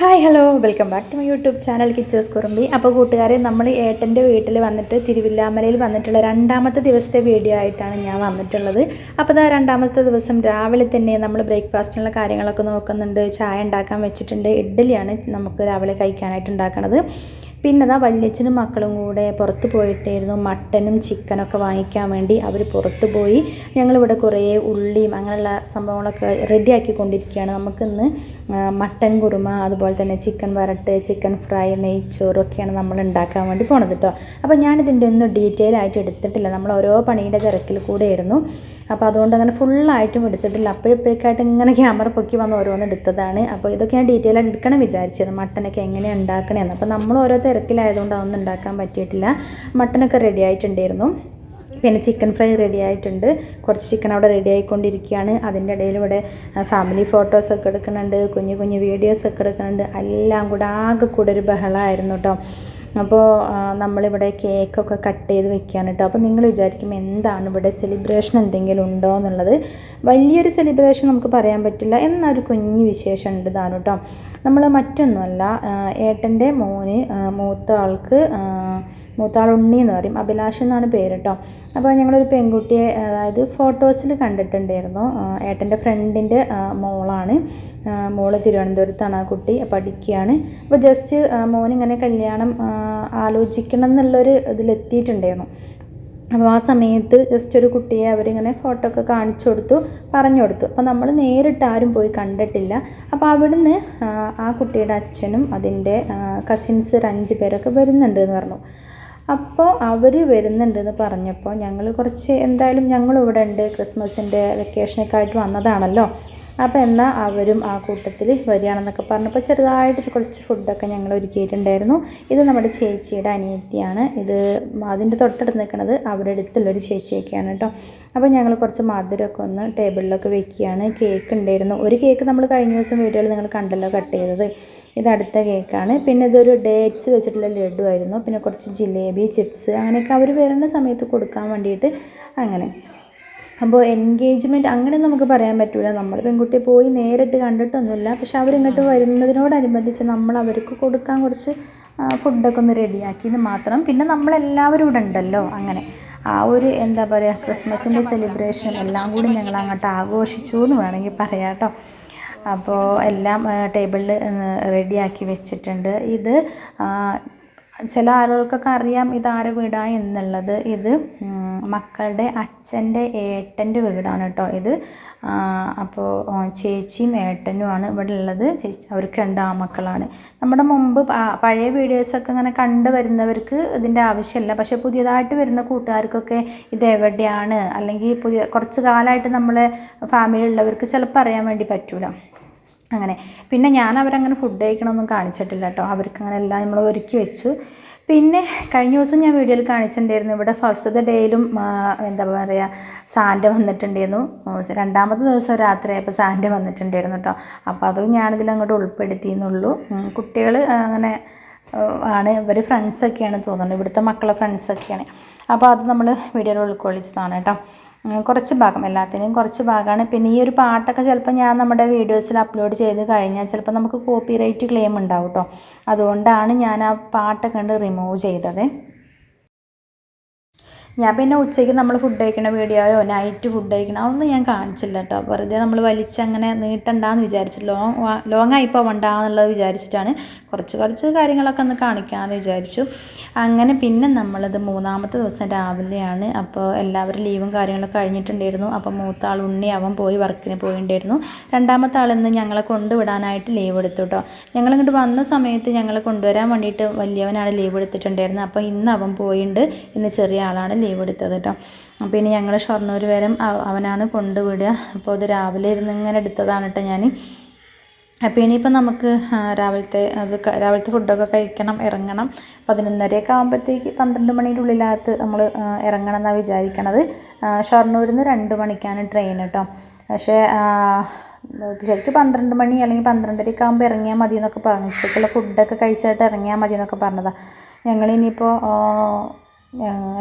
Hi hello. Welcome back to my YouTube channel കിച്ചേഴ്സ് കുറുമ്പി. അപ്പോൾ കൂട്ടുകാരെ നമ്മൾ ഏട്ടന്റെ വീട്ടിൽ വന്നിട്ട് തിരുവില്ലാമലയിൽ വന്നിട്ടുള്ള രണ്ടാമത്തെ ദിവസത്തെ വീഡിയോ ആയിട്ടാണ് ഞാൻ വന്നിട്ടുള്ളത്. അപ്പോൾ ഇതാ രണ്ടാമത്തെ ദിവസം രാവിലെ തന്നെ നമ്മൾ ബ്രേക്ക്ഫാസ്റ്റിനുള്ള കാര്യങ്ങളൊക്കെ നോക്കുന്നുണ്ട്. ചായ ഉണ്ടാക്കാൻ വെച്ചിട്ടുണ്ട്. ഇഡ്ഡലിയാണ് നമുക്ക് രാവിലെ കഴിക്കാനായിട്ട് ഉണ്ടാക്കണത്. പിന്നെ അതാ വല്യച്ഛനും മക്കളും കൂടെ പുറത്ത് പോയിട്ടായിരുന്നു മട്ടനും ചിക്കനൊക്കെ വാങ്ങിക്കാൻ വേണ്ടി അവർ പുറത്ത് പോയി. ഞങ്ങളിവിടെ കുറേ ഉള്ളിയും അങ്ങനെയുള്ള സംഭവങ്ങളൊക്കെ റെഡിയാക്കി കൊണ്ടിരിക്കുകയാണ്. നമുക്കിന്ന് മട്ടൻ കുറുമ അതുപോലെ തന്നെ ചിക്കൻ വരട്ട് ചിക്കൻ ഫ്രൈ നെയ്ച്ചോറൊക്കെയാണ് നമ്മൾ ഉണ്ടാക്കാൻ വേണ്ടി പോണത് കേട്ടോ അപ്പോൾ ഞാനിതിന്റെ ഒന്നും ഡീറ്റെയിൽ ആയിട്ട് എടുത്തിട്ടില്ല. നമ്മൾ ഓരോ പണിയുടെ തിരക്കിൽ കൂടെയായിരുന്നു. അപ്പോൾ അതുകൊണ്ട് അങ്ങനെ ഫുള്ളായിട്ടും എടുത്തിട്ടില്ല. അപ്പോഴിപ്പോഴേക്കായിട്ട് ഇങ്ങനെ ക്യാമറ പൊക്കി വന്ന് ഓരോന്ന് എടുത്തതാണ്. അപ്പോൾ ഇതൊക്കെ ഞാൻ ഡീറ്റെയിൽ ആയിട്ട് എടുക്കണം വിചാരിച്ചത്. മട്ടനൊക്കെ എങ്ങനെയാണ് ഉണ്ടാക്കണമെന്ന് അപ്പോൾ നമ്മൾ ഓരോ തിരക്കിലായതുകൊണ്ട് അതൊന്നും ഉണ്ടാക്കാൻ പറ്റിയിട്ടില്ല. മട്ടനൊക്കെ റെഡി ആയിട്ടുണ്ടായിരുന്നു. പിന്നെ ചിക്കൻ ഫ്രൈ റെഡി ആയിട്ടുണ്ട്. കുറച്ച് ചിക്കൻ അവിടെ റെഡി ആയിക്കൊണ്ടിരിക്കുകയാണ്. അതിന്റെ ഇടയിൽ ഇവിടെ ഫാമിലി ഫോട്ടോസൊക്കെ എടുക്കുന്നുണ്ട്. കുഞ്ഞു കുഞ്ഞു വീഡിയോസൊക്കെ എടുക്കുന്നുണ്ട്. എല്ലാം കൂടെ ആകെ കൂടെ ഒരു ബഹളമായിരുന്നു കേട്ടോ അപ്പോൾ നമ്മളിവിടെ കേക്കൊക്കെ കട്ട് ചെയ്ത് വെക്കുകയാണ് കേട്ടോ അപ്പോൾ നിങ്ങൾ വിചാരിക്കും എന്താണ് ഇവിടെ സെലിബ്രേഷൻ എന്തെങ്കിലും ഉണ്ടോ എന്നുള്ളത്. വലിയൊരു സെലിബ്രേഷൻ നമുക്ക് പറയാൻ പറ്റില്ല. എന്നൊരു കുഞ്ഞു വിശേഷം ഉണ്ട് താനും കേട്ടോ നമ്മൾ മറ്റൊന്നുമല്ല ഏട്ടന്റെ മോന് മൂത്ത ആൾക്ക് മൂത്താൾ ഉണ്ണി എന്ന് പറയും. അഭിലാഷ് എന്നാണ് പേര് കേട്ടോ അപ്പോൾ ഞങ്ങളൊരു പെൺകുട്ടിയെ അതായത് ഫോട്ടോസിൽ കണ്ടിട്ടുണ്ടായിരുന്നു. ഏട്ടന്റെ ഫ്രണ്ടിന്റെ മോളാണ്. മോൾ തിരുവനന്തപുരത്താണ് ആ കുട്ടി പഠിക്കുകയാണ്. അപ്പോൾ ജസ്റ്റ് മോനിങ്ങനെ കല്യാണം ആലോചിക്കണം എന്നുള്ളൊരു ഇതിലെത്തിയിട്ടുണ്ടായിരുന്നു. അപ്പോൾ ആ സമയത്ത് ജസ്റ്റ് ഒരു കുട്ടിയെ അവരിങ്ങനെ ഫോട്ടോ ഒക്കെ കാണിച്ചു കൊടുത്തു പറഞ്ഞു കൊടുത്തു. അപ്പോൾ നമ്മൾ നേരിട്ട് ആരും പോയി കണ്ടിട്ടില്ല. അപ്പോൾ അവിടുന്ന് ആ കുട്ടിയുടെ അച്ഛനും അതിന്റെ കസിൻസ് ഒരു അഞ്ച് പേരൊക്കെ വരുന്നുണ്ട് എന്ന് പറഞ്ഞു. അപ്പോൾ അവർ വരുന്നുണ്ടെന്ന് പറഞ്ഞപ്പോൾ ഞങ്ങൾ കുറച്ച് എന്തായാലും ഞങ്ങളും ഇവിടെ ഉണ്ട് ക്രിസ്മസിന്റെ വെക്കേഷനൊക്കെ ആയിട്ട് വന്നതാണല്ലോ. അപ്പോൾ എന്നാൽ അവരും ആ കൂട്ടത്തിൽ വരികയാണെന്നൊക്കെ പറഞ്ഞപ്പോൾ ചെറുതായിട്ട് കുറച്ച് ഫുഡൊക്കെ ഞങ്ങൾ ഒരുക്കിയിട്ടുണ്ടായിരുന്നു. ഇത് നമ്മുടെ ചേച്ചിയുടെ അനിയത്തിയാണ്. ഇത് അതിന്റെ തൊട്ടടുത്ത് നിൽക്കുന്നത് അവരുടെ അടുത്തുള്ളൊരു ചേച്ചിയൊക്കെയാണ് കേട്ടോ. അപ്പോൾ ഞങ്ങൾ കുറച്ച് മധുരമൊക്കെ ഒന്ന് ടേബിളിലൊക്കെ വെക്കുകയാണ്. കേക്ക് ഉണ്ടായിരുന്നു. ഒരു കേക്ക് നമ്മൾ കഴിഞ്ഞ ദിവസം വീഡിയോയിൽ നിങ്ങൾ കണ്ടല്ലോ കട്ട് ചെയ്തത്. ഇത് അടുത്ത കേക്കാണ്. പിന്നെ ഇതൊരു ഡേറ്റ്സ് വെച്ചിട്ടുള്ള ലഡു ആയിരുന്നു പിന്നെ കുറച്ച് ജിലേബി ചിപ്സ് അങ്ങനെയൊക്കെ അവർ വരുന്ന സമയത്ത് കൊടുക്കാൻ വേണ്ടിയിട്ട് അങ്ങനെ. അപ്പോൾ എൻഗേജ്മെന്റ് അങ്ങനെ നമുക്ക് പറയാൻ പറ്റില്ല നമ്മൾ പെൺകുട്ടിയെ പോയി നേരിട്ട് കണ്ടിട്ടൊന്നുമില്ല. പക്ഷെ അവരിങ്ങോട്ട് വരുന്നതിനോടനുബന്ധിച്ച് നമ്മൾ അവർക്ക് കൊടുക്കാൻ കുറച്ച് ഫുഡൊക്കെ ഒന്ന് റെഡിയാക്കിയെന്ന് മാത്രം. പിന്നെ നമ്മളെല്ലാവരും ഇവിടെ ഉണ്ടല്ലോ അങ്ങനെ. ആ ഒരു എന്താ പറയുക ക്രിസ്മസിന്റെ സെലിബ്രേഷൻ എല്ലാം കൂടി ഞങ്ങൾ അങ്ങോട്ട് ആഘോഷിച്ചു എന്ന് വേണമെങ്കിൽ പറയാം കേട്ടോ. അപ്പോൾ എല്ലാം ടേബിളിൽ റെഡിയാക്കി വെച്ചിട്ടുണ്ട്. ഇത് ചില ആളുകൾക്കൊക്കെ അറിയാം ഇത് ആരെ വീടാ എന്നുള്ളത്. ഇത് മക്കളുടെ അച്ഛന്റെ ഏട്ടന്റെ വീടാണ് കേട്ടോ ഇത്. അപ്പോൾ ചേച്ചിയും ഏട്ടനുമാണ് ഇവിടെ ഉള്ളത്. ചേച്ചി അവർക്ക് രണ്ട് ആമക്കളാണ് നമ്മുടെ മുമ്പ് പഴയ വീഡിയോസൊക്കെ ഇങ്ങനെ കണ്ടു വരുന്നവർക്ക് ഇതിന്റെ ആവശ്യമില്ല. പക്ഷേ പുതിയതായിട്ട് വരുന്ന കൂട്ടുകാർക്കൊക്കെ ഇത് എവിടെയാണ്? അല്ലെങ്കിൽ പുതിയ കുറച്ച് കാലമായിട്ട് നമ്മളെ ഫാമിലി ഉള്ളവർക്ക് ചിലപ്പോൾ അറിയാൻ വേണ്ടി പറ്റൂല. അങ്ങനെ. പിന്നെ ഞാൻ അവരങ്ങനെ ഫുഡ് കഴിക്കണമൊന്നും കാണിച്ചിട്ടില്ല കേട്ടോ അവർക്ക് അങ്ങനെ എല്ലാം നമ്മൾ ഒരുക്കി വെച്ചു. പിന്നെ കഴിഞ്ഞ ദിവസം ഞാൻ വീഡിയോയിൽ കാണിച്ചിട്ടുണ്ടായിരുന്നു. ഇവിടെ ഫസ്റ്റ് ഡേയിലും എന്താ പറയുക സാന്റെ വന്നിട്ടുണ്ടായിരുന്നു. രണ്ടാമത്തെ ദിവസം രാത്രിയായപ്പോൾ സാന്റെ വന്നിട്ടുണ്ടായിരുന്നു കേട്ടോ അപ്പോൾ അത് ഞാനിതിൽ അങ്ങോട്ട് ഉൾപ്പെടുത്തിയെന്നുള്ളൂ. കുട്ടികൾ അങ്ങനെ ആണ്. ഇവർ ഫ്രണ്ട്സൊക്കെയാണ് തോന്നുന്നത് ഇവിടുത്തെ മക്കളെ ഫ്രണ്ട്സൊക്കെയാണ് അപ്പോൾ അത് നമ്മൾ വീഡിയോയിൽ ഉൾക്കൊള്ളിച്ചതാണ് കേട്ടോ കുറച്ച് ഭാഗം എല്ലാത്തിനും കുറച്ച് ഭാഗമാണ്. പിന്നെ ഈ ഒരു പാട്ടൊക്കെ ചിലപ്പോൾ ഞാൻ നമ്മുടെ വീഡിയോസിൽ അപ്ലോഡ് ചെയ്ത് കഴിഞ്ഞാൽ ചിലപ്പോൾ നമുക്ക് കോപ്പി റൈറ്റ് ക്ലെയിം ഉണ്ടാവും കേട്ടോ അതുകൊണ്ടാണ് ഞാൻ ആ പാട്ടൊക്കെ റിമൂവ് ചെയ്തത്. ഞാൻ പിന്നെ ഉച്ചയ്ക്ക് നമ്മൾ ഫുഡ് കഴിക്കണ വീഡിയോയോ നൈറ്റ് ഫുഡ് കഴിക്കണ അതൊന്നും ഞാൻ കാണിച്ചില്ല കേട്ടോ വെറുതെ നമ്മൾ വലിച്ചങ്ങനെ നീട്ടണ്ടെന്ന് വിചാരിച്ചു ലോങ് ലോങ് ആയി പോവണ്ടെന്നുള്ളത് വിചാരിച്ചിട്ടാണ് കുറച്ച് കുറച്ച് കാര്യങ്ങളൊക്കെ ഒന്ന് കാണിക്കാമെന്ന് വിചാരിച്ചു. അങ്ങനെ പിന്നെ നമ്മളത് മൂന്നാമത്തെ ദിവസം രാവിലെയാണ്. അപ്പോൾ എല്ലാവരും ലീവും കാര്യങ്ങളൊക്കെ കഴിഞ്ഞിട്ടുണ്ടായിരുന്നു. അപ്പോൾ മൂത്ത ആൾ ഉണ്ണി അവൻ പോയി വർക്കിന് പോയിട്ടുണ്ടായിരുന്നു രണ്ടാമത്തെ ആൾ ഇന്ന് ഞങ്ങളെ കൊണ്ടുവിടാനായിട്ട് ലീവ് എടുത്തു കേട്ടോ ഞങ്ങളിങ്ങോട്ട് വന്ന സമയത്ത് ഞങ്ങളെ കൊണ്ടുവരാൻ വേണ്ടിയിട്ട് വലിയവനാണ് ലീവ് എടുത്തിട്ടുണ്ടായിരുന്നത്. അപ്പോൾ ഇന്ന് അവൻ പോയിണ്ട്. ഇന്ന് ചെറിയ ആളാണ് ലീവ് എടുത്തത് കേട്ടോ ഇനി ഞങ്ങൾ ഷൊർണൂർ വരെ അവനാണ് കൊണ്ടുവിടുക. അപ്പോൾ അത് രാവിലെ ഇരുന്ന് ഇങ്ങനെ എടുത്തതാണ് കേട്ടോ ഞാൻ അപ്പോൾ ഇനിയിപ്പോൾ നമുക്ക് രാവിലത്തെ അത് രാവിലത്തെ ഫുഡൊക്കെ കഴിക്കണം ഇറങ്ങണം. പതിനൊന്നരയൊക്കെ ആകുമ്പോഴത്തേക്ക് പന്ത്രണ്ട് മണിയുടെ ഉള്ളിലകത്ത് നമ്മൾ ഇറങ്ങണം എന്നാണ് വിചാരിക്കണത്. ഷൊർണൂരിൽ നിന്ന് രണ്ട് മണിക്കാണ് ട്രെയിൻ കേട്ടോ പക്ഷേ ശരിക്കും പന്ത്രണ്ട് മണി അല്ലെങ്കിൽ പന്ത്രണ്ടരയൊക്കെ ആകുമ്പോൾ ഇറങ്ങിയാൽ മതി എന്നൊക്കെ പറഞ്ഞു ഉച്ചയ്ക്കുള്ള ഫുഡൊക്കെ കഴിച്ചിട്ട് ഇറങ്ങിയാൽ മതി എന്നൊക്കെ പറഞ്ഞതാണ് ഞങ്ങളിനിയിപ്പോൾ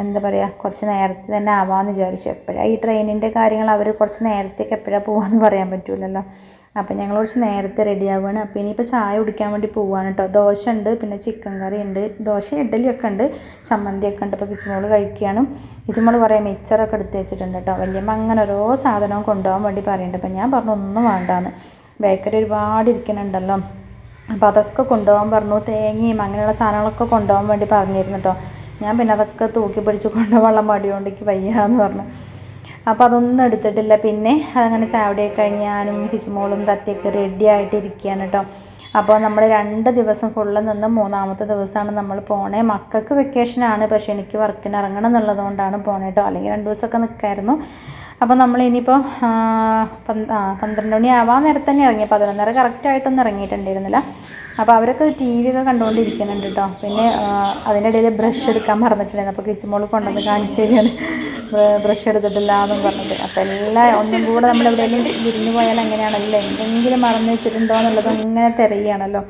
എന്താ പറയുക കുറച്ച് നേരത്തെ തന്നെ ആവാമെന്ന് വിചാരിച്ചു. എപ്പോഴാണ് ഈ ട്രെയിനിന്റെ കാര്യങ്ങൾ അവർ കുറച്ച് നേരത്തേക്ക് എപ്പോഴാണ് പോകാമെന്ന് പറയാൻ പറ്റില്ലല്ലോ അപ്പോൾ ഞങ്ങൾ കുറച്ച് നേരത്തെ റെഡി ആവുകയാണ് അപ്പോൾ ഇനിയിപ്പോൾ ചായ കുടിക്കാൻ വേണ്ടി പോവുകയാണ് കേട്ടോ ദോശ ഉണ്ട് പിന്നെ ചിക്കൻ കറി ഉണ്ട്. ദോശ ഇഡ്ഡലിയൊക്കെ ഉണ്ട് ചമ്മന്തിയൊക്കെ ഉണ്ട്. അപ്പോൾ കിച്ചുമോൾ കഴിക്കുകയാണ് കിച്ചുമോൾ കുറേ മിച്ചറൊക്കെ എടുത്ത് വെച്ചിട്ടുണ്ട് കേട്ടോ വല്യമ്മ അങ്ങനെ ഓരോ സാധനവും കൊണ്ടുപോകാൻ വേണ്ടി പറയുന്നുണ്ട് അപ്പോൾ ഞാൻ പറഞ്ഞു ഒന്നും വേണ്ടാന്ന്. ബേക്കറി ഒരുപാട് ഇരിക്കുന്നുണ്ടല്ലോ അപ്പോൾ അതൊക്കെ കൊണ്ടുപോകാൻ പറഞ്ഞു. തേങ്ങയും അങ്ങനെയുള്ള സാധനങ്ങളൊക്കെ കൊണ്ടുപോകാൻ വേണ്ടി പറഞ്ഞിരുന്നു കേട്ടോ ഞാൻ പിന്നെ അതൊക്കെ തൂക്കി പിടിച്ച് കൊണ്ടുപോകാനുള്ള മടിയോണ്ട് എനിക്ക് വയ്യാന്ന് പറഞ്ഞു. അപ്പോൾ അതൊന്നും എടുത്തിട്ടില്ല. പിന്നെ അതങ്ങനെ ചാവടിയൊക്കെ കഴിഞ്ഞ് ഞാനും കിച്ചുമോളും തത്തിയൊക്കെ റെഡി ആയിട്ടിരിക്കുകയാണ് കേട്ടോ അപ്പോൾ നമ്മൾ രണ്ട് ദിവസം ഫുള്ള് നിന്ന് മൂന്നാമത്തെ ദിവസമാണ് നമ്മൾ പോണേ. മക്കൾക്ക് വെക്കേഷനാണ് പക്ഷേ എനിക്ക് വർക്കിന് ഇറങ്ങണം എന്നുള്ളതുകൊണ്ടാണ് പോണേ കേട്ടോ അല്ലെങ്കിൽ രണ്ട് ദിവസമൊക്കെ നിൽക്കായിരുന്നു അപ്പോൾ നമ്മൾ ഇനിയിപ്പോൾ പന്ത്രണ്ട് മണി ആവാൻ തന്നെ ഇറങ്ങി. പതിനൊന്നര കറക്റ്റായിട്ടൊന്നും ഇറങ്ങിയിട്ടുണ്ടായിരുന്നില്ല. അപ്പോൾ അവരൊക്കെ ടി വി ഒക്കെ കണ്ടുകൊണ്ടിരിക്കുന്നുണ്ട് കേട്ടോ പിന്നെ അതിന്റെ ഇടയിൽ ബ്രഷ് എടുക്കാൻ മറന്നിട്ടുണ്ടായിരുന്നു. അപ്പോൾ കിച്ചുമോൾ കൊണ്ടുവന്ന് കാണിച്ചു തരികയാണ് ബ്രഷ് എടുത്തിട്ടില്ല എന്നും പറഞ്ഞിട്ട്. അപ്പോൾ എല്ലാം ഒന്നും കൂടെ നമ്മൾ എവിടെയെങ്കിലും വിരിഞ്ഞു പോയാൽ എങ്ങനെയാണല്ലോ എന്തെങ്കിലും മറന്നു വെച്ചിട്ടുണ്ടോ എന്നുള്ളത് അങ്ങനെ തിരയുകയാണല്ലോ.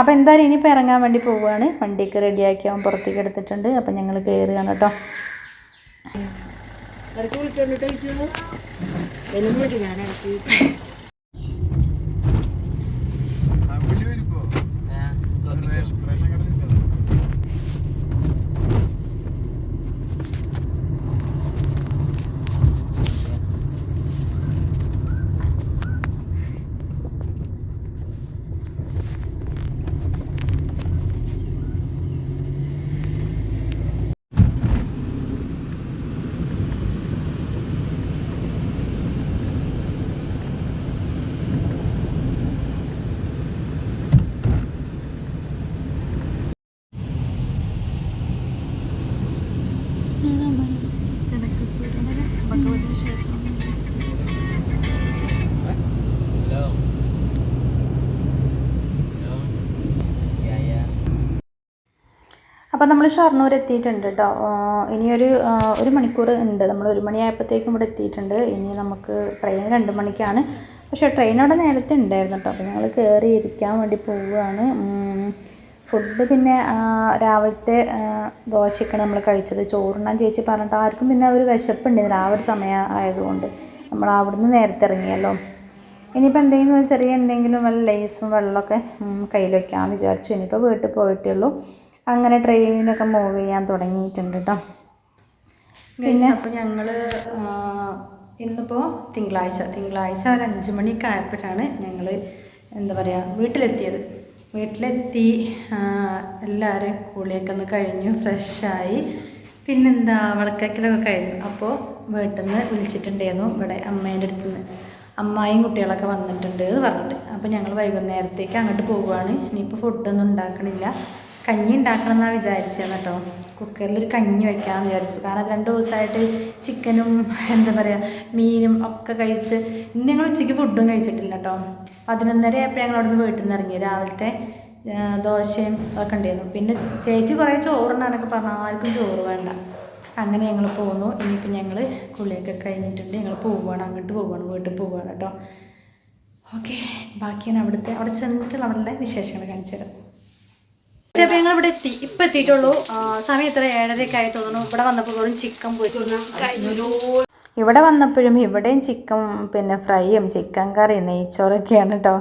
അപ്പോൾ എന്തായാലും ഇനിയിപ്പോൾ ഇറങ്ങാൻ വേണ്ടി പോവുകയാണ്. വണ്ടിയൊക്കെ റെഡിയാക്കി അവൻ പുറത്തേക്ക് എടുത്തിട്ടുണ്ട്. അപ്പോൾ ഞങ്ങൾ കയറുകയാണ് കേട്ടോ ഇടയ്ക്ക് വിളിച്ചോണ്ട് കഴിച്ചു എന്നും വിളിച്ചു ഞാൻ ഇടയ്ക്ക് അപ്പോൾ നമ്മൾ ഷർണൂർ എത്തിയിട്ടുണ്ട് കേട്ടോ ഇനിയൊരു ഒരു മണിക്കൂർ ഉണ്ട്. നമ്മൾ ഒരു മണിയായപ്പോഴത്തേക്കും ഇവിടെ എത്തിയിട്ടുണ്ട്. ഇനി നമുക്ക് ട്രെയിൻ രണ്ട് മണിക്കാണ്. പക്ഷേ ട്രെയിൻ അവിടെ നേരത്തെ ഉണ്ടായിരുന്നു കേട്ടോ അപ്പോൾ ഞങ്ങൾ കയറി ഇരിക്കാൻ വേണ്ടി പോവുകയാണ്. ഫുഡ് പിന്നെ രാവിലത്തെ ദോശയൊക്കെയാണ് നമ്മൾ കഴിച്ചത്. ചോറുണ്ണാൻ ചേച്ചി പറഞ്ഞിട്ട് ആർക്കും പിന്നെ ഒരു വിശപ്പുണ്ടായിരുന്നില്ല. ആ ഒരു സമയം ആയതുകൊണ്ട് നമ്മൾ അവിടുന്ന് നേരത്തെ ഇറങ്ങിയല്ലോ. ഇനിയിപ്പോൾ എന്തെങ്കിലും ചെറിയ എന്തെങ്കിലും വല്ല ലേസും വെള്ളമൊക്കെ കയ്യിൽ വയ്ക്കാമെന്ന് വിചാരിച്ചു. ഇനിയിപ്പോൾ വീട്ടിൽ പോയിട്ടേ ഉള്ളൂ. അങ്ങനെ ട്രെയിനിനൊക്കെ മൂവ് ചെയ്യാൻ തുടങ്ങിയിട്ടുണ്ട് കേട്ടോ പിന്നെ അപ്പോൾ ഞങ്ങൾ ഇന്നിപ്പോൾ തിങ്കളാഴ്ച. തിങ്കളാഴ്ച ഒരു അഞ്ച് മണിയൊക്കെ ആയപ്പോഴാണ് ഞങ്ങൾ എന്താ പറയുക വീട്ടിലെത്തിയത്. വീട്ടിലെത്തി എല്ലാവരും കൂളിയൊക്കെ ഒന്ന് കഴിഞ്ഞു ഫ്രഷായി പിന്നെന്താ വിളക്കക്കലൊക്കെ കഴിഞ്ഞു. അപ്പോൾ വീട്ടിൽ നിന്ന് വിളിച്ചിട്ടുണ്ടായിരുന്നു ഇവിടെ അമ്മേന്റെ അടുത്ത് നിന്ന് അമ്മായും കുട്ടികളൊക്കെ വന്നിട്ടുണ്ട് എന്ന് പറഞ്ഞിട്ട്. അപ്പോൾ ഞങ്ങൾ വൈകുന്നേരത്തേക്ക് അങ്ങോട്ട് പോവുകയാണ് ഇനിയിപ്പോൾ ഫുഡൊന്നും ഉണ്ടാക്കണില്ല. കഞ്ഞി ഉണ്ടാക്കണം എന്നാണ് വിചാരിച്ചത് കേട്ടോ. കുക്കറിലൊരു കഞ്ഞി വെക്കാമെന്ന് വിചാരിച്ചു. കാരണം രണ്ട് ദിവസമായിട്ട് ചിക്കനും എന്താ പറയുക മീനും ഒക്കെ കഴിച്ച് ഇന്ന് ഞങ്ങൾ ഉച്ചയ്ക്ക് ഫുഡും കഴിച്ചിട്ടില്ല കേട്ടോ. പതിനൊന്നര ആയപ്പോൾ ഞങ്ങൾ അവിടെ നിന്ന് വീട്ടിൽ നിന്ന് ഇറങ്ങി. രാവിലത്തെ ദോശയും ഒക്കെ ഉണ്ടായിരുന്നു. പിന്നെ ചേച്ചി കുറേ ചോറുണ്ടാന്നൊക്കെ പറഞ്ഞു. ആർക്കും ചോറ് വേണ്ട. അങ്ങനെ ഞങ്ങൾ പോന്നു. ഇനിയിപ്പോൾ ഞങ്ങൾ കുളിയൊക്കെ കഴിഞ്ഞിട്ടുണ്ട്. ഞങ്ങൾ പോവുകയാണ്. അങ്ങോട്ട് പോവുകയാണ്. വീട്ടിൽ പോവുകയാണ് കേട്ടോ. ഓക്കെ ബാക്കിയാണ് അവിടുത്തെ അവിടെ ചെന്നിട്ടുള്ള അവിടെ വിശേഷങ്ങൾ കാണിച്ചു തരാം. അപ്പോൾ ഞങ്ങൾ ഇവിടെ എത്തി. ഇപ്പം എത്തിയിട്ടുള്ളൂ. സമയം ഇത്ര ഏഴരയൊക്കെ ആയി തോന്നുന്നു. ഇവിടെ വന്നപ്പോൾ വെറും ചിക്കൻ ഇവിടെ വന്നപ്പോഴും ഇവിടെയും ചിക്കൻ പിന്നെ ഫ്രൈയും ചിക്കൻ കറി നെയ്ച്ചോറൊക്കെയാണ് കേട്ടോ.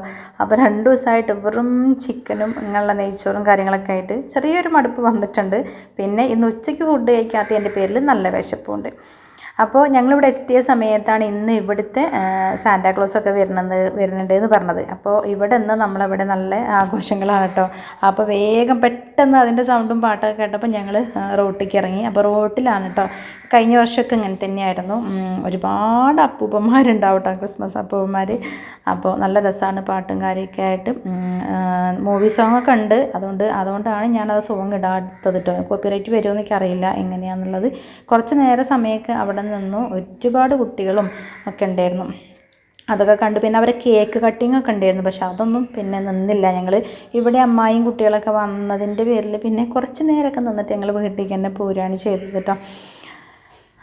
അപ്പോൾ രണ്ട് ദിവസമായിട്ട് വെറും ചിക്കനും ഇങ്ങനെയുള്ള നെയ്ച്ചോറും കാര്യങ്ങളൊക്കെ ആയിട്ട് ചെറിയൊരു മടുപ്പ് വന്നിട്ടുണ്ട്. പിന്നെ ഇന്ന് ഉച്ചയ്ക്ക് ഫുഡ് കഴിക്കാത്ത എന്റെ പേരിൽ നല്ല വിശപ്പുണ്ട്. അപ്പോൾ ഞങ്ങളിവിടെ എത്തിയ സമയത്താണ് ഇന്ന് ഇവിടുത്തെ സാന്റാക്ലോസൊക്കെ വരുന്നത് വരുന്നുണ്ട് എന്ന് പറഞ്ഞത്. അപ്പോൾ ഇവിടെ നിന്ന് നമ്മളിവിടെ നല്ല ആഘോഷങ്ങളാണ് കേട്ടോ. അപ്പോൾ വേഗം പെട്ടെന്ന് അതിന്റെ സൗണ്ടും പാട്ടൊക്കെ കേട്ടപ്പോൾ ഞങ്ങൾ റോട്ടിലേക്ക് ഇറങ്ങി. അപ്പോൾ റോട്ടിലാണ് കേട്ടോ കഴിഞ്ഞ വർഷമൊക്കെ ഇങ്ങനെ തന്നെയായിരുന്നു. ഒരുപാട് അപ്പൂപ്പന്മാരുണ്ടാവും കേട്ടോ ക്രിസ്മസ് അപ്പൂപ്പന്മാർ അപ്പോൾ നല്ല രസമാണ് പാട്ടും കാര്യമൊക്കെ ആയിട്ട്. മൂവി സോങ്ങൊക്കെ ഉണ്ട്. അതുകൊണ്ട് അതുകൊണ്ടാണ് ഞാനത് സോങ് ഇടാത്തത് കേട്ടോ കോപ്പിറൈറ്റ് വരുമോ എന്നൊക്കെ അറിയില്ല എങ്ങനെയാണെന്നുള്ളത് കുറച്ച് നേരം സമയമൊക്കെ അവിടെ നിന്നു. ഒരുപാട് കുട്ടികളും ഒക്കെ ഉണ്ടായിരുന്നു. അതൊക്കെ കണ്ടു. പിന്നെ അവരെ കേക്ക് കട്ടിംഗ് ഒക്കെ ഉണ്ടായിരുന്നു. പക്ഷെ അതൊന്നും പിന്നെ നിന്നില്ല. ഞങ്ങൾ ഇവിടെ അമ്മായിയും കുട്ടികളൊക്കെ വന്നതിന്റെ പേരിൽ പിന്നെ കുറച്ച് നേരമൊക്കെ നിന്നിട്ട് ഞങ്ങൾ വീട്ടിലേക്ക് തന്നെ പോരുകയാണ് ചെയ്തത് കേട്ടോ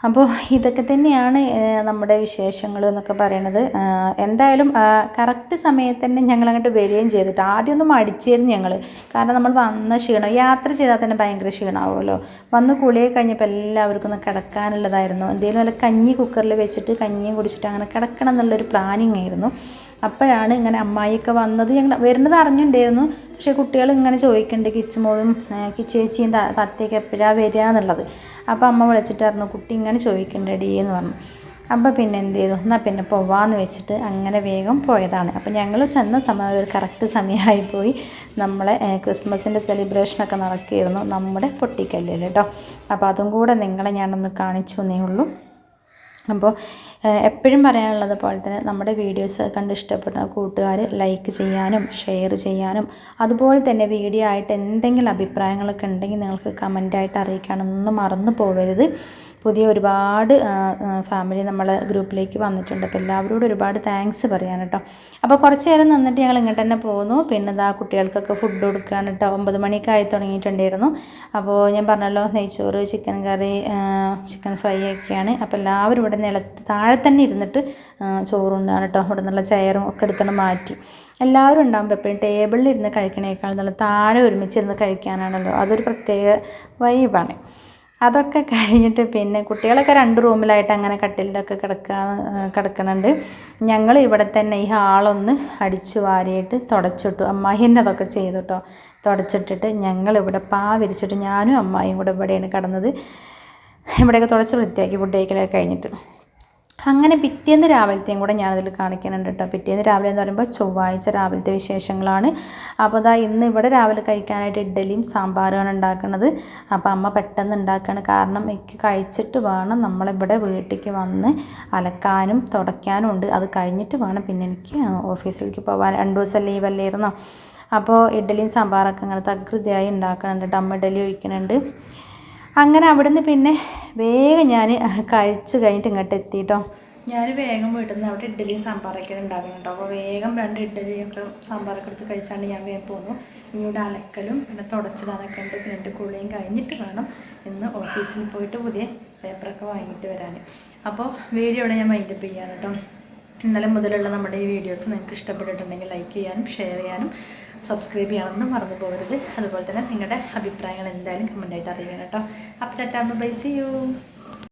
അപ്പോൾ ഇതൊക്കെ തന്നെയാണ് നമ്മുടെ വിശേഷങ്ങൾ എന്നൊക്കെ പറയണത്. എന്തായാലും കറക്റ്റ് സമയത്ത് തന്നെ ഞങ്ങൾ അങ്ങോട്ട് വരികയും ചെയ്തിട്ട് ആദ്യമൊന്നും മടിച്ചിരുന്നു ഞങ്ങൾ കാരണം നമ്മൾ വന്ന ക്ഷീണം യാത്ര ചെയ്താൽ തന്നെ ഭയങ്കര ക്ഷീണമാവുമല്ലോ വന്ന് കുളിയെ കഴിഞ്ഞപ്പോൾ എല്ലാവർക്കും ഒന്ന് കിടക്കാനുള്ളതായിരുന്നു. എന്തെങ്കിലും വല്ല കഞ്ഞി കുക്കറിൽ വെച്ചിട്ട് കഞ്ഞിയും കുടിച്ചിട്ട് അങ്ങനെ കിടക്കണം എന്നുള്ളൊരു പ്ലാനിങ് ആയിരുന്നു. അപ്പോഴാണ് ഇങ്ങനെ അമ്മായിയൊക്കെ വന്നത്. ഞങ്ങൾ വരുന്നത് അറിഞ്ഞിട്ടുണ്ടായിരുന്നു. പക്ഷേ കുട്ടികൾ ഇങ്ങനെ ചോദിക്കുന്നുണ്ട് കിച്ചുമോളും കിച്ചേച്ചിയും തത്തേക്ക് എപ്പോഴാണ് വരിക എന്നുള്ളത്? അപ്പോൾ അമ്മ വിളിച്ചിട്ട് പറഞ്ഞു കുട്ടി ഇങ്ങനെ ചോദിക്കണ്ടടി എന്ന് പറഞ്ഞു. അപ്പോൾ പിന്നെ എന്ത് ചെയ്തു? എന്നാൽ പിന്നെ പോവാന്ന് വെച്ചിട്ട് അങ്ങനെ വേഗം പോയതാണ്. അപ്പോൾ ഞങ്ങൾ ചെന്ന സമയം ഒരു കറക്റ്റ് സമയമായി പോയി. നമ്മളെ ക്രിസ്മസിന്റെ സെലിബ്രേഷനൊക്കെ നടക്കുകയായിരുന്നു നമ്മുടെ പൊട്ടിക്കല്ലിൽ കേട്ടോ. അപ്പോൾ അതും കൂടെ നിങ്ങളെ ഞാനൊന്ന് കാണിച്ചു എന്നേ ഉള്ളൂ. അപ്പോൾ എപ്പോഴും പറയാനുള്ളത് പോലെ തന്നെ നമ്മുടെ വീഡിയോസ് കണ്ട് ഇഷ്ടപ്പെട്ട കൂട്ടുകാർ ലൈക്ക് ചെയ്യാനും ഷെയർ ചെയ്യാനും അതുപോലെ തന്നെ വീഡിയോ ആയിട്ട് എന്തെങ്കിലും അഭിപ്രായങ്ങളൊക്കെ ഉണ്ടെങ്കിൽ നിങ്ങൾക്ക് കമന്റായിട്ട് അറിയിക്കാനൊന്നും മറന്നു പോകരുത്. പുതിയ ഒരുപാട് ഫാമിലി നമ്മളെ ഗ്രൂപ്പിലേക്ക് വന്നിട്ടുണ്ട്. അപ്പോൾ എല്ലാവരോടും ഒരുപാട് താങ്ക്സ് പറയാൻ കേട്ടോ. അപ്പോൾ കുറച്ച് നേരം നിന്നിട്ട് ഞങ്ങൾ ഇങ്ങോട്ട് തന്നെ പോന്നു. പിന്നെ ഇതാ കുട്ടികൾക്കൊക്കെ ഫുഡ് കൊടുക്കുകയാണ് കേട്ടോ ഒമ്പത് മണിയൊക്കെ ആയി തുടങ്ങിയിട്ടുണ്ടായിരുന്നു. അപ്പോൾ ഞാൻ പറഞ്ഞല്ലോ നെയ്ച്ചോറ് ചിക്കൻ കറി ചിക്കൻ ഫ്രൈ ഒക്കെയാണ്. അപ്പോൾ എല്ലാവരും ഇവിടെ നിലത്ത് താഴെ തന്നെ ഇരുന്നിട്ട് ചോറുണ്ടാണ് കേട്ടോ ഇവിടെ നിന്നുള്ള ചെയറും ഒക്കെ എടുത്തിട്ട് മാറ്റി. എല്ലാവരും ഉണ്ടാകുമ്പോൾ എപ്പോഴും ടേബിളിൽ ഇരുന്ന് കഴിക്കണേക്കാൾ നല്ല താഴെ ഒരുമിച്ച് ഇരുന്ന് കഴിക്കാനാണല്ലോ. അതൊരു പ്രത്യേക വൈബാണ് അതൊക്കെ കഴിഞ്ഞിട്ട് പിന്നെ കുട്ടികളൊക്കെ രണ്ട് റൂമിലായിട്ട് അങ്ങനെ കട്ടിലൊക്കെ കിടക്കാൻ കിടക്കുന്നുണ്ട് ഞങ്ങൾ ഇവിടെ തന്നെ ഈ ഹാളൊന്ന് അടിച്ചു വാരിയിട്ട് തുടച്ചിട്ടു. അതൊക്കെ ചെയ്തു കേട്ടോ തുടച്ചിട്ടിട്ട് ഞങ്ങളിവിടെ പാ വിരിച്ചിട്ട് ഞാനും അമ്മായിയും കൂടെ ഇവിടെയാണ് കിടന്നത്. ഇവിടെയൊക്കെ തുടച്ച് വൃത്തിയാക്കി ഫുഡ് കഴിക്കലൊക്കെ കഴിഞ്ഞിട്ട്. അങ്ങനെ പിറ്റേന്ന് രാവിലത്തെയും കൂടെ ഞാനതിൽ കാണിക്കുന്നുണ്ട് കേട്ടോ. പിറ്റേന്ന് രാവിലെ എന്ന് പറയുമ്പോൾ ചൊവ്വാഴ്ച രാവിലത്തെ വിശേഷങ്ങളാണ്. അപ്പോൾ അതാ ഇന്ന് ഇവിടെ രാവിലെ കഴിക്കാനായിട്ട് ഇഡ്ഡലിയും സാമ്പാറുമാണ് ഉണ്ടാക്കുന്നത്. അപ്പോൾ അമ്മ പെട്ടെന്ന് ഉണ്ടാക്കുകയാണ് കാരണം എനിക്ക് കഴിച്ചിട്ട് വേണം നമ്മളിവിടെ വീട്ടിലേക്ക് വന്ന് അലക്കാനും തുടയ്ക്കാനും ഉണ്ട്. അത് കഴിഞ്ഞിട്ട് വേണം പിന്നെ എനിക്ക് ഓഫീസിലേക്ക് പോകാൻ രണ്ട് ദിവസം ലീവ് അല്ലായിരുന്നോ? അപ്പോൾ ഇഡ്ഡലിയും സാമ്പാറൊക്കെ അങ്ങനെ തകൃതിയായി ഉണ്ടാക്കുന്നുണ്ട് ഡമ്മ ഇഡലി ഒഴിക്കുന്നുണ്ട്. അങ്ങനെ അവിടുന്ന് പിന്നെ വേഗം ഞാൻ കഴിച്ച് കഴിഞ്ഞിട്ട് ഇങ്ങോട്ട് എത്തിയിട്ടോ ഞാൻ വേഗം വീട്ടിൽ നിന്ന് അവിടെ ഇഡ്ഡലിയും സാമ്പാറൊക്കെ ഉണ്ടാക്കുന്നുണ്ടോ അപ്പോൾ വേഗം രണ്ട് ഇഡ്ഡലിയൊക്കെ സാമ്പാറൊക്കെ എടുത്ത് കഴിച്ചാണ്ട് ഞാൻ വേഗം പോന്നു. ഇവിടെ അലക്കലും പിന്നെ തുടച്ചിടാനൊക്കെ ഉണ്ട്. എന്റെ കുളിയും കഴിഞ്ഞിട്ട് വേണം ഇന്ന് ഓഫീസിൽ പോയിട്ട് പുതിയ പേപ്പറൊക്കെ വാങ്ങിയിട്ട് വരാൻ. അപ്പോൾ വീഡിയോ ഇവിടെ ഞാൻ മൈൻഡപ്പ് ചെയ്യാൻ കേട്ടോ. ഇന്നലെ മുതലുള്ള നമ്മുടെ ഈ വീഡിയോസ് നിങ്ങൾക്ക് ഇഷ്ടപ്പെട്ടിട്ടുണ്ടെങ്കിൽ ലൈക്ക് ചെയ്യാനും ഷെയർ ചെയ്യാനും സബ്സ്ക്രൈബ് ചെയ്യണമെന്നും മറന്നു പോകരുത് അതുപോലെ തന്നെ നിങ്ങളുടെ അഭിപ്രായങ്ങൾ എന്തായാലും കമന്റായിട്ട് അറിയിക്കണം കേട്ടോ. അപ്പം ടാറ്റാ ബൈ സി യു